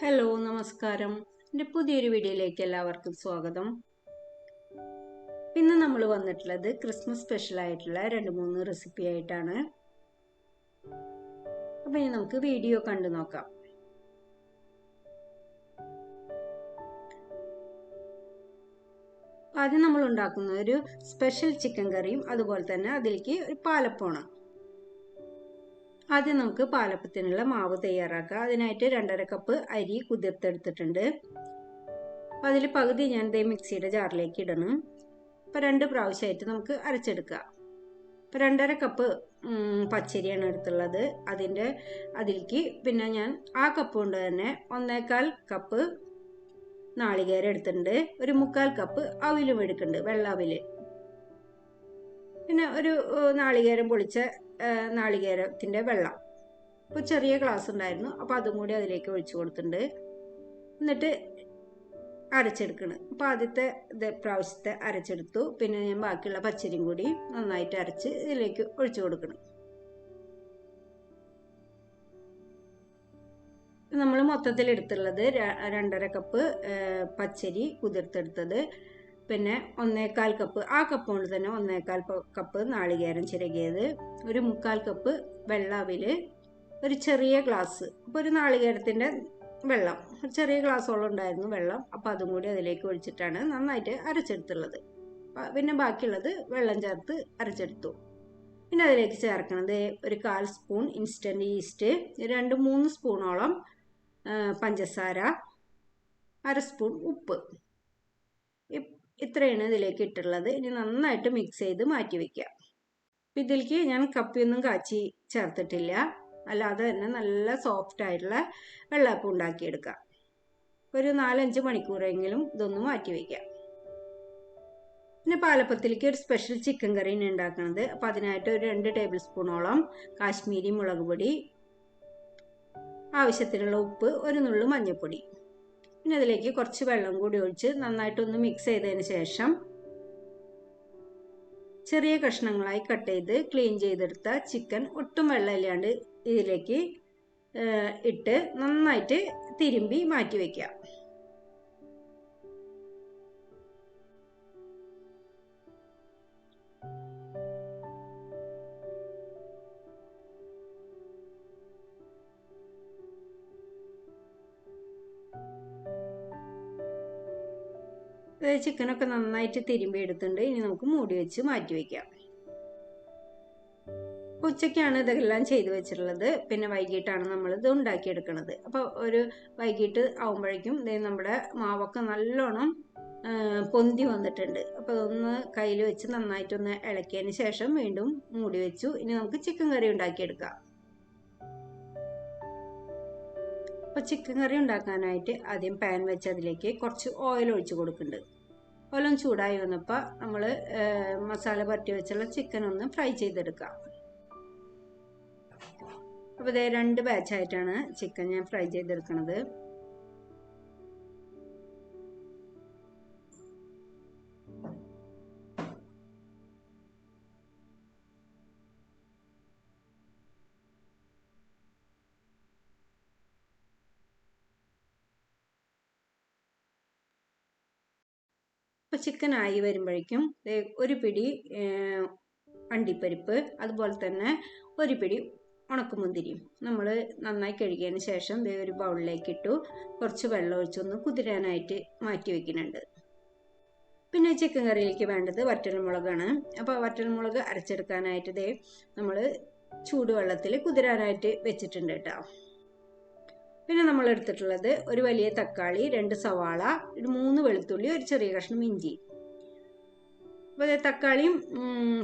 Hello നമസ്കാരം. എന്റെ പുതിയൊരു വീഡിയോയിലേക്ക് എല്ലാവർക്കും സ്വാഗതം. ഇന്ന് നമ്മൾ വന്നിട്ടുള്ളത് ക്രിസ്മസ് സ്പെഷ്യൽ ആയിട്ടുള്ള രണ്ട് മൂന്ന് റെസിപ്പി ആയിട്ടാണ്. അപ്പം ഇനി നമുക്ക് വീഡിയോ കണ്ടു നോക്കാം. ആദ്യം നമ്മൾ ഉണ്ടാക്കുന്ന ഒരു സ്പെഷ്യൽ ചിക്കൻ കറിയും അതുപോലെ തന്നെ അതിലേക്ക് ഒരു പാലപ്പമാണ്. ആദ്യം നമുക്ക് പാലപ്പത്തിനുള്ള മാവ് തയ്യാറാക്കാം. അതിനായിട്ട് രണ്ടര കപ്പ് അരി കുതിർത്തെടുത്തിട്ടുണ്ട്. അതിൽ പകുതി ഞാൻ ദേ മിക്സിയുടെ ജാറിലേക്ക് ഇടണം. അപ്പം രണ്ട് പ്രാവശ്യമായിട്ട് നമുക്ക് അരച്ചെടുക്കാം. അപ്പം രണ്ടര കപ്പ് പച്ചരിയാണ് എടുത്തുള്ളത്. അതിന്റെ അതിലേക്ക് പിന്നെ ഞാൻ ആ കപ്പ് കൊണ്ട് തന്നെ ഒന്നേകാൽ കപ്പ് നാളികേരം എടുത്തിട്ടുണ്ട്. ഒരു മുക്കാൽ കപ്പ് അവിലും എടുക്കുന്നുണ്ട് വെള്ളാവിൽ പിന്നെ ഒരു നാളികേരം പൊളിച്ച നാളികേരത്തിന്റെ വെള്ളം. അപ്പോൾ ചെറിയ ഗ്ലാസ് ഉണ്ടായിരുന്നു. അപ്പോൾ അതും കൂടി അതിലേക്ക് ഒഴിച്ചു കൊടുത്തിട്ടുണ്ട്. എന്നിട്ട് അരച്ചെടുക്കണം. അപ്പോൾ ആദ്യത്തെ ഇത് പ്രാവശ്യത്തെ അരച്ചെടുത്തു. പിന്നെ ഞാൻ ബാക്കിയുള്ള പച്ചരിയും കൂടി നന്നായിട്ട് അരച്ച് ഇതിലേക്ക് ഒഴിച്ചു കൊടുക്കണം. നമ്മൾ മൊത്തത്തിൽ എടുത്തുള്ളത് രണ്ടര കപ്പ് പച്ചരി കുതിർത്തെടുത്തത്. പിന്നെ ഒന്നേകാൽ കപ്പ് ആ കപ്പ് കൊണ്ട് തന്നെ ഒന്നേകാൽ കപ്പ് നാളികേരം ചിരകിയത്. ഒരു മുക്കാൽ കപ്പ് വെള്ളാവിൽ ഒരു ചെറിയ ഗ്ലാസ് അപ്പോൾ ഒരു നാളികേരത്തിന്റെ വെള്ളം. ഒരു ചെറിയ ഗ്ലാസ്സോളം ഉണ്ടായിരുന്നു വെള്ളം. അപ്പോൾ അതും കൂടി അതിലേക്ക് ഒഴിച്ചിട്ടാണ് നന്നായിട്ട് അരച്ചെടുത്തുള്ളത്. പിന്നെ ബാക്കിയുള്ളത് വെള്ളം ചേർത്ത് അരച്ചെടുത്തു. പിന്നെ അതിലേക്ക് ചേർക്കണത് ഒരു കാൽ സ്പൂൺ ഇൻസ്റ്റന്റ് ഈസ്റ്റ് രണ്ട് മൂന്ന് സ്പൂണോളം പഞ്ചസാര അര സ്പൂൺ ഉപ്പ്. ഇത്രയാണ് ഇതിലേക്ക് ഇട്ടുള്ളത് ഇനി നന്നായിട്ട് മിക്സ് ചെയ്ത് മാറ്റി വയ്ക്കുക അപ്പം ഇതിലേക്ക് ഞാൻ കപ്പിയൊന്നും കാച്ചി ചേർത്തിട്ടില്ല. അല്ലാതെ തന്നെ നല്ല സോഫ്റ്റ് ആയിട്ടുള്ള വെള്ളപ്പം ഉണ്ടാക്കിയെടുക്കാം. ഒരു നാലഞ്ച് മണിക്കൂറെങ്കിലും ഇതൊന്ന് മാറ്റി വയ്ക്കാം പിന്നെ പാലപ്പത്തിലേക്ക് ഒരു സ്പെഷ്യൽ ചിക്കൻ കറിയാണ് ഉണ്ടാക്കുന്നത്. അപ്പം അതിനായിട്ട് ഒരു രണ്ട് ടേബിൾ സ്പൂണോളം കാശ്മീരി മുളക് പൊടി ആവശ്യത്തിനുള്ള ഉപ്പ് ഒരു നുള്ളു മഞ്ഞൾപ്പൊടി. പിന്നെ അതിലേക്ക് കുറച്ച് വെള്ളം കൂടി ഒഴിച്ച് നന്നായിട്ടൊന്ന് മിക്സ് ചെയ്തതിന് ശേഷം ചെറിയ കഷ്ണങ്ങളായി കട്ട് ചെയ്ത് ക്ലീൻ ചെയ്തെടുത്ത ചിക്കൻ ഒട്ടും വെള്ളമില്ലാണ്ട് ഇതിലേക്ക് ഇട്ട് നന്നായിട്ട് തിരുമ്പി മാറ്റി വയ്ക്കുക ചിക്കനൊക്കെ നന്നായിട്ട് തിരുമ്പി എടുത്തിട്ടുണ്ട്. ഇനി നമുക്ക് മൂടി വെച്ച് മാറ്റി വയ്ക്കാം ഉച്ചയ്ക്കാണ് ഇതെല്ലാം ചെയ്തു വെച്ചിട്ടുള്ളത്. പിന്നെ വൈകിട്ടാണ് നമ്മൾ ഇത് ഉണ്ടാക്കിയെടുക്കുന്നത് അപ്പോൾ ഒരു വൈകിട്ട് ആകുമ്പോഴേക്കും നമ്മുടെ മാവൊക്കെ നല്ലോണം പൊന്തി വന്നിട്ടുണ്ട്. അപ്പോൾ അതൊന്ന് കയ്യിൽ വെച്ച് നന്നായിട്ടൊന്ന് ഇളക്കിയതിന് ശേഷം വീണ്ടും മൂടി വെച്ചു. ഇനി നമുക്ക് ചിക്കൻ കറി ഉണ്ടാക്കിയെടുക്കാം. അപ്പോൾ ചിക്കൻ കറി ഉണ്ടാക്കാനായിട്ട് ആദ്യം പാൻ വെച്ച് അതിലേക്ക് കുറച്ച് ഓയിൽ ഒഴിച്ച് കൊടുക്കുന്നുണ്ട്. ഓയിലും ചൂടായി വന്നപ്പോൾ നമ്മൾ മസാല പരട്ടി വെച്ചുള്ള ചിക്കൻ ഒന്ന് ഫ്രൈ ചെയ്തെടുക്കാം. അപ്പോൾ ഇതേ രണ്ട് ബാച്ചായിട്ടാണ് ചിക്കൻ ഞാൻ ഫ്രൈ ചെയ്തെടുക്കുന്നത് ചിക്കൻ ആയി വരുമ്പോഴേക്കും ഒരു പിടി അണ്ടിപ്പരിപ്പ് അതുപോലെ തന്നെ ഒരു പിടി ഉണക്കമുന്തിരിയും. നമ്മൾ നന്നായി കഴുകിയതിന് ശേഷം ദേ ഒരു ബൗളിലേക്ക് ഇട്ടു. കുറച്ച് വെള്ളം ഒഴിച്ചൊന്ന് കുതിരാനായിട്ട് മാറ്റി വെക്കുന്നുണ്ട്. പിന്നെ ചിക്കൻ കറിയിലേക്ക് വേണ്ടത് വറ്റൽമുളകാണ്. അപ്പോൾ വറ്റൽമുളക് അരച്ചെടുക്കാനായിട്ട് ദേ നമ്മൾ ചൂടുവെള്ളത്തിൽ കുതിരാനായിട്ട് വെച്ചിട്ടുണ്ട് കേട്ടോ. പിന്നെ നമ്മൾ എടുത്തിട്ടുള്ളത് ഒരു വലിയ തക്കാളി രണ്ട് സവാള ഒരു മൂന്ന് വെളുത്തുള്ളി ഒരു ചെറിയ കഷ്ണം ഇഞ്ചി. അപ്പോൾ തക്കാളിയും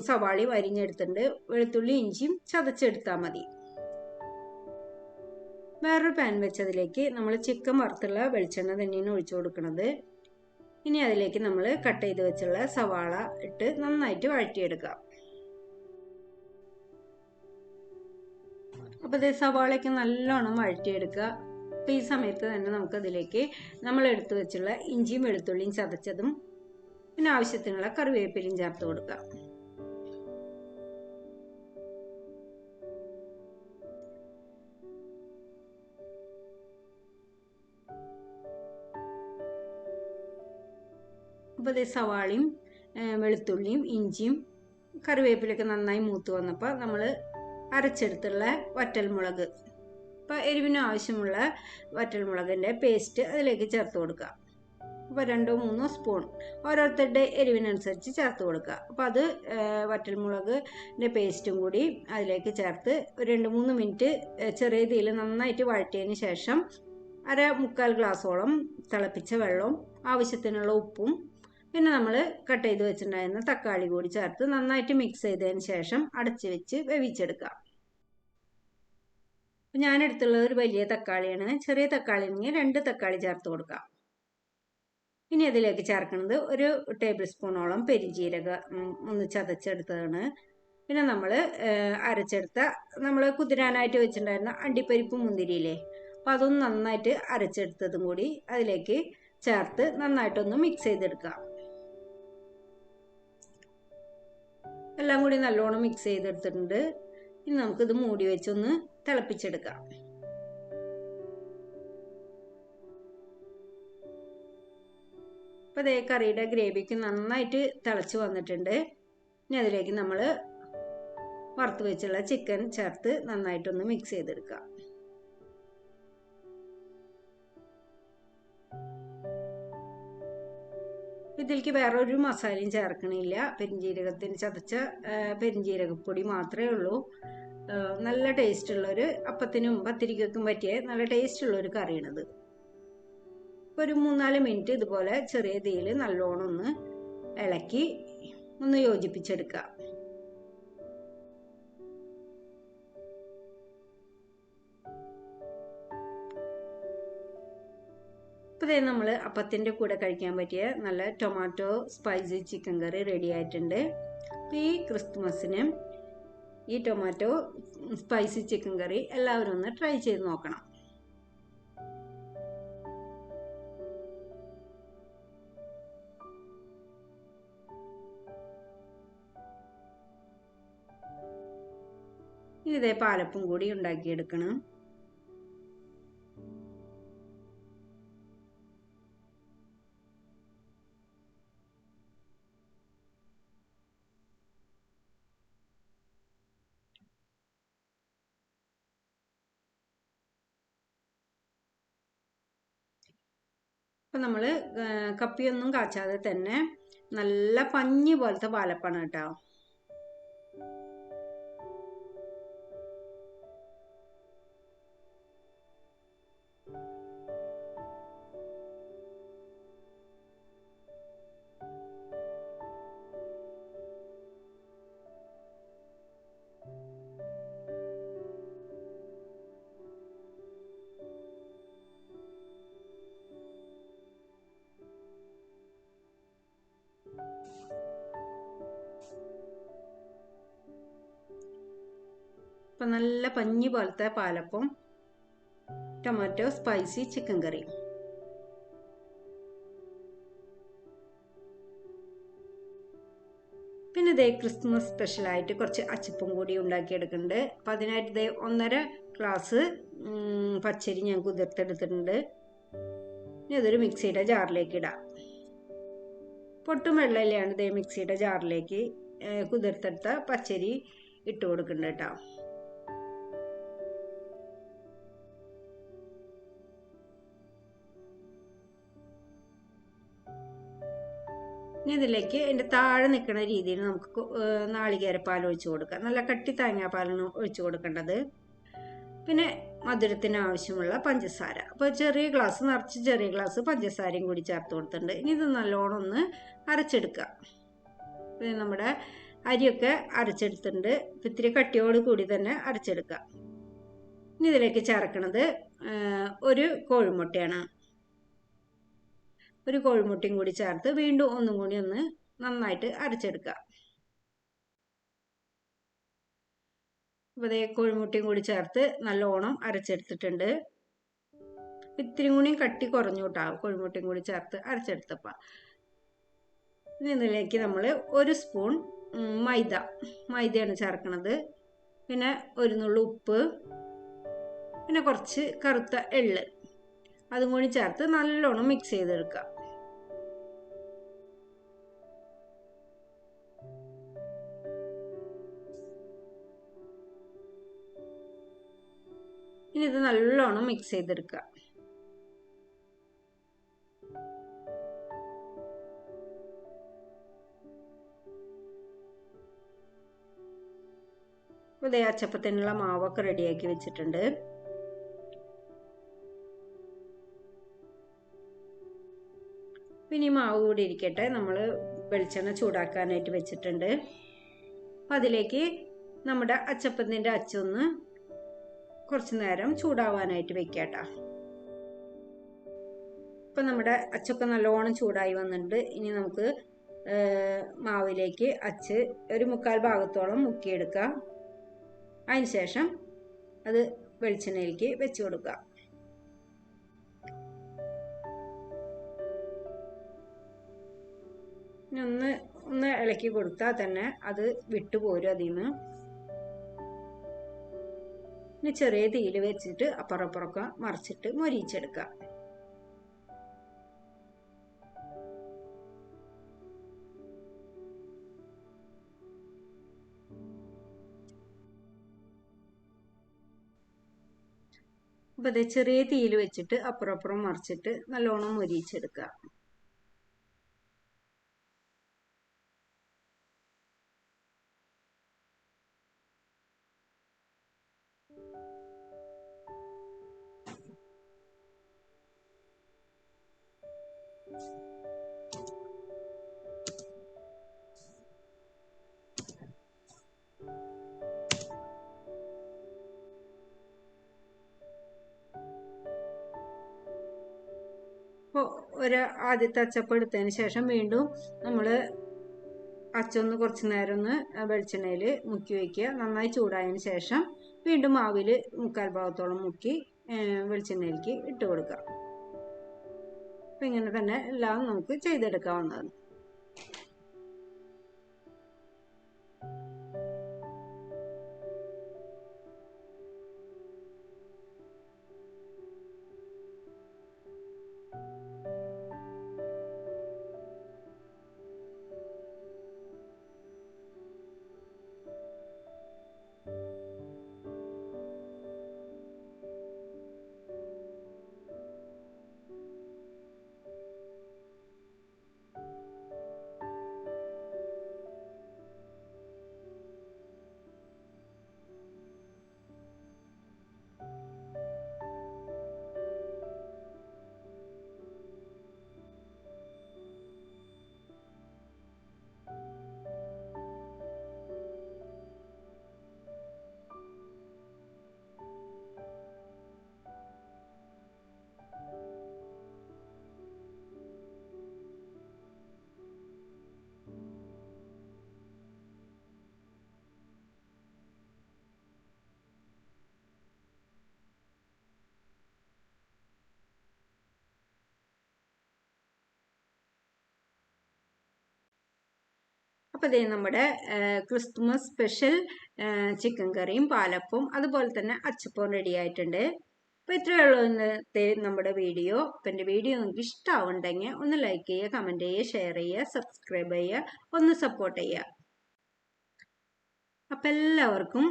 സവാളയും അരിഞ്ഞെടുത്തിട്ടുണ്ട്. വെളുത്തുള്ളി ഇഞ്ചിയും ചതച്ചെടുത്താൽ മതി. വേറൊരു പാൻ വെച്ചതിലേക്ക് നമ്മൾ ചിക്കൻ വറുത്തുള്ള വെളിച്ചെണ്ണ തന്നെയാണ് ഒഴിച്ചു കൊടുക്കുന്നത് ഇനി അതിലേക്ക് നമ്മൾ കട്ട് ചെയ്ത് വെച്ചുള്ള സവാള ഇട്ട് നന്നായിട്ട് വഴറ്റിയെടുക്കാം. അപ്പോൾ ഇത് സവാളയൊക്കെ നല്ലോണം വഴറ്റിയെടുക്കുക. അപ്പം ഈ സമയത്ത് തന്നെ നമുക്കതിലേക്ക് നമ്മൾ എടുത്തു വെച്ചുള്ള ഇഞ്ചിയും വെളുത്തുള്ളിയും ചതച്ചതും പിന്നെ ആവശ്യത്തിനുള്ള കറിവേപ്പിലയും ചേർത്ത് കൊടുക്കാം അപ്പോൾ ഇത് സവാളയും വെളുത്തുള്ളിയും ഇഞ്ചിയും കറിവേപ്പിലൊക്കെ നന്നായി മൂത്ത് വന്നപ്പോൾ നമ്മൾ അരച്ചെടുത്തുള്ള വറ്റൽമുളക് അപ്പോൾ എരിവിന് ആവശ്യമുള്ള വറ്റൽമുളകിന്റെ പേസ്റ്റ് അതിലേക്ക് ചേർത്ത് കൊടുക്കുക. അപ്പോൾ രണ്ടോ മൂന്നോ സ്പൂൺ ഓരോരുത്തരുടെ എരിവിനനുസരിച്ച് ചേർത്ത് കൊടുക്കുക. അപ്പോൾ അത് വറ്റൽമുളകിന്റെ പേസ്റ്റും കൂടി അതിലേക്ക് ചേർത്ത് ഒരു രണ്ട് മൂന്ന് മിനിറ്റ് ചെറിയ തീയിൽ നന്നായിട്ട് വഴറ്റിയതിന് ശേഷം അര മുക്കാൽ ഗ്ലാസോളം തിളപ്പിച്ച വെള്ളവും ആവശ്യത്തിനുള്ള ഉപ്പും പിന്നെ നമ്മൾ കട്ട് ചെയ്ത് വെച്ചിട്ടുണ്ടായിരുന്ന തക്കാളി കൂടി ചേർത്ത് നന്നായിട്ട് മിക്സ് ചെയ്തതിന് ശേഷം അടച്ച് വെച്ച് വേവിച്ചെടുക്കാം ഞാൻ എടുത്തുള്ളത് ഒരു വലിയ തക്കാളിയാണ്. ചെറിയ തക്കാളി ഉണ്ടെങ്കിൽ രണ്ട് തക്കാളി ചേർത്ത് കൊടുക്കാം. ഇനി അതിലേക്ക് ചേർക്കുന്നത് ഒരു ടേബിൾ സ്പൂണോളം പെരിഞ്ജീരക ഒന്ന് ചതച്ചെടുത്തതാണ്. പിന്നെ നമ്മൾ അരച്ചെടുത്ത നമ്മൾ കുതിരാനായിട്ട് വെച്ചിട്ടുണ്ടായിരുന്ന അണ്ടിപ്പരിപ്പ് മുന്തിരിയില്ലേ? അപ്പോൾ അതൊന്ന് നന്നായിട്ട് അരച്ചെടുത്തതും കൂടി അതിലേക്ക് ചേർത്ത് നന്നായിട്ടൊന്ന് മിക്സ് ചെയ്തെടുക്കാം. എല്ലാം കൂടി നല്ലോണം മിക്സ് ചെയ്തെടുത്തിട്ടുണ്ട്. ഇനി നമുക്കിത് മൂടി വെച്ചൊന്ന് തിളപ്പിച്ചെടുക്കാം. അപ്പോൾ അതേ കറിയുടെ ഗ്രേവിക്ക് നന്നായിട്ട് തിളച്ച് വന്നിട്ടുണ്ട്. ഇനി അതിലേക്ക് നമ്മൾ വറുത്ത് വെച്ചുള്ള ചിക്കൻ ചേർത്ത് നന്നായിട്ടൊന്ന് മിക്സ് ചെയ്തെടുക്കാം. ഇതിലേക്ക് വേറെ ഒരു മസാലയും ചേർക്കണില്ല. പെരിഞ്ജീരകത്തിന് ചതച്ച പെരിഞ്ജീരകപ്പൊടി മാത്രമേ ഉള്ളൂ. നല്ല ടേസ്റ്റ് ടേസ്റ്റുള്ളൊരു അപ്പത്തിനും പത്തിരിക്കും പറ്റിയ നല്ല ടേസ്റ്റുള്ളൊരു കറിയാണിത്. ഒരു മൂന്നാൽ മിനിറ്റ് ഇതുപോലെ ചെറിയ തീയിൽ നല്ലോണം ഒന്ന് ഇളക്കി ഒന്ന് യോജിപ്പിച്ചെടുക്കുക. ഇപ്പോൾ ഇതേ നമ്മൾ അപ്പത്തിന്റെ കൂടെ കഴിക്കാൻ പറ്റിയ നല്ല tomato spicy chicken curry ready ആയിട്ടുണ്ട്. അപ്പോൾ ഈ ക്രിസ്മസിന് ഈ ടൊമാറ്റോ സ്പൈസി ചിക്കൻ കറി എല്ലാവരും ഒന്ന് ട്രൈ ചെയ്ത് നോക്കണം. ഇതേ പാലപ്പും കൂടി ഉണ്ടാക്കിയെടുക്കണം. അപ്പം നമ്മൾ കപ്പിയൊന്നും കാച്ചാതെ തന്നെ നല്ല പഞ്ഞി പോലത്തെ പാലപ്പാണ് കേട്ടോ. ഇപ്പം നല്ല പഞ്ഞി പോലത്തെ palappam tomato spicy chicken curry പിന്നെ ഇതേ ക്രിസ്മസ് സ്പെഷ്യലായിട്ട് കുറച്ച് അച്ചപ്പം കൂടി ഉണ്ടാക്കിയെടുക്കുന്നുണ്ട്. അപ്പം അതിനായിട്ട് ഇതേ ഒന്നര ഗ്ലാസ് പച്ചരി ഞാൻ കുതിർത്തെടുത്തിട്ടുണ്ട്. ഇനി അതൊരു മിക്സിയുടെ ജാറിലേക്ക് ഇടാം. പൊട്ടും വെള്ളയിലാണ് ഇതേ മിക്സിയുടെ ജാറിലേക്ക് കുതിർത്തെടുത്ത പച്ചരി ഇട്ട് കൊടുക്കുന്നുണ്ട് കേട്ടോ. ഇനി ഇതിലേക്ക് അതിന്റെ താഴെ നിൽക്കുന്ന രീതിയിൽ നമുക്ക് നാളികേരപ്പാൽ ഒഴിച്ച് കൊടുക്കാം. നല്ല കട്ടി തേങ്ങാപ്പാലാണ് ഒഴിച്ച് കൊടുക്കേണ്ടത്. പിന്നെ മധുരത്തിന് ആവശ്യമുള്ള പഞ്ചസാര. അപ്പോൾ ചെറിയ ഗ്ലാസ് നിറച്ച് ചെറിയ ഗ്ലാസ് പഞ്ചസാരയും കൂടി ചേർത്ത് കൊടുത്തിട്ടുണ്ട്. ഇനി ഇത് നല്ലോണം ഒന്ന് അരച്ചെടുക്കുക. പിന്നെ നമ്മുടെ അരിയൊക്കെ അരച്ചെടുത്തിട്ടുണ്ട്. ഇത്തിരി കട്ടിയോട് കൂടി തന്നെ അരച്ചെടുക്കുക. ഇനി ഇതിലേക്ക് ചേർക്കണത് ഒരു കോഴിമുട്ടയാണ്. ഒരു കോഴിമുട്ടയും കൂടി ചേർത്ത് വീണ്ടും ഒന്നും കൂടി ഒന്ന് നന്നായിട്ട് അരച്ചെടുക്കുക. അപ്പോൾ കോഴിമുട്ടയും കൂടി ചേർത്ത് നല്ലോണം അരച്ചെടുത്തിട്ടുണ്ട്. ഇത്തിരി കൂടിയും കട്ടി കുറഞ്ഞു കേട്ടോ കോഴിമുട്ടയും കൂടി ചേർത്ത് അരച്ചെടുത്തപ്പോൾ ഇനി ഇതിലേക്ക് നമ്മൾ ഒരു സ്പൂൺ മൈദ. മൈദയാണ് ചേർക്കണത്. പിന്നെ ഒരു നുള്ളു ഉപ്പ്. പിന്നെ കുറച്ച് കറുത്ത എള്ള്. അതും കൂടി ചേർത്ത് നല്ലോണം മിക്സ് ചെയ്തെടുക്കുക. ഇനി ഇത് നല്ലോണം മിക്സ് ചെയ്തെടുക്കുക. ഇതേ അച്ചപ്പത്തിനുള്ള മാവൊക്കെ റെഡിയാക്കി വെച്ചിട്ടുണ്ട്. പിന്നെ മാവ് കൂടി ഇരിക്കട്ടെ. നമ്മൾ വെളിച്ചെണ്ണ ചൂടാക്കാനായിട്ട് വെച്ചിട്ടുണ്ട്. അപ്പം അതിലേക്ക് നമ്മുടെ അച്ചപ്പത്തിന്റെ അച്ചൊന്ന് കുറച്ച് നേരം ചൂടാവാനായിട്ട് വെക്കാട്ടോ. ഇപ്പം നമ്മുടെ അച്ചൊക്കെ നല്ലോണം ചൂടായി വന്നിട്ടുണ്ട്. ഇനി നമുക്ക് മാവിലേക്ക് അച്ച് ഒരു മുക്കാൽ ഭാഗത്തോളം മുക്കിയെടുക്കുക. അതിന് ശേഷം അത് വെളിച്ചെണ്ണയിലേക്ക് വെച്ച് കൊടുക്കുക. ഒന്ന് ഒന്ന് ഇളക്കി കൊടുത്താൽ തന്നെ അത് വിട്ടുപോരും അതിൽ നിന്ന്. ഇനി ചെറിയ തീയിൽ വെച്ചിട്ട് അപ്പുറപ്പുറമൊക്കെ മറിച്ചിട്ട് മൊരിച്ചെടുക്കുക അപ്പോൾ അതെ ചെറിയ തീയിൽ വെച്ചിട്ട് അപ്പുറം അപ്പുറം മറിച്ചിട്ട് നല്ലോണം മൊരിച്ചെടുക്കുക ഒരു ആദ്യത്തെ അച്ചപ്പം എടുത്തതിന് ശേഷം വീണ്ടും നമ്മൾ അച്ചൊന്ന് കുറച്ച് നേരം ഒന്ന് വെളിച്ചെണ്ണയിൽ മുക്കി വയ്ക്കുക നന്നായി ചൂടായതിന് ശേഷം വീണ്ടും മാവിൽ മുക്കാൽ ഭാഗത്തോളം മുക്കി വെളിച്ചെണ്ണയിലേക്ക് ഇട്ട് കൊടുക്കുക. അപ്പം ഇങ്ങനെ തന്നെ എല്ലാം നമുക്ക് ചെയ്തെടുക്കാവുന്നതാണ്. അപ്പോൾ ഇതേ നമ്മുടെ ക്രിസ്മസ് സ്പെഷ്യൽ ചിക്കൻ കറിയും പാലപ്പവും അതുപോലെ തന്നെ അച്ചപ്പവും റെഡി ആയിട്ടുണ്ട്. അപ്പോൾ ഇത്രയേ ഉള്ളൂ ഇന്നത്തെ നമ്മുടെ വീഡിയോ. അപ്പോൾ എന്റെ വീഡിയോ നിങ്ങൾക്ക് ഇഷ്ടമാവുണ്ടെങ്കിൽ ഒന്ന് ലൈക്ക് ചെയ്യുക കമന്റ് ചെയ്യുക ഷെയർ ചെയ്യുക സബ്സ്ക്രൈബ് ചെയ്യുക ഒന്ന് സപ്പോർട്ട് ചെയ്യുക. അപ്പോൾ എല്ലാവർക്കും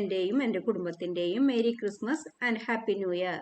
എന്റെയും എന്റെ കുടുംബത്തിന്റെയും merry Christmas and happy new year.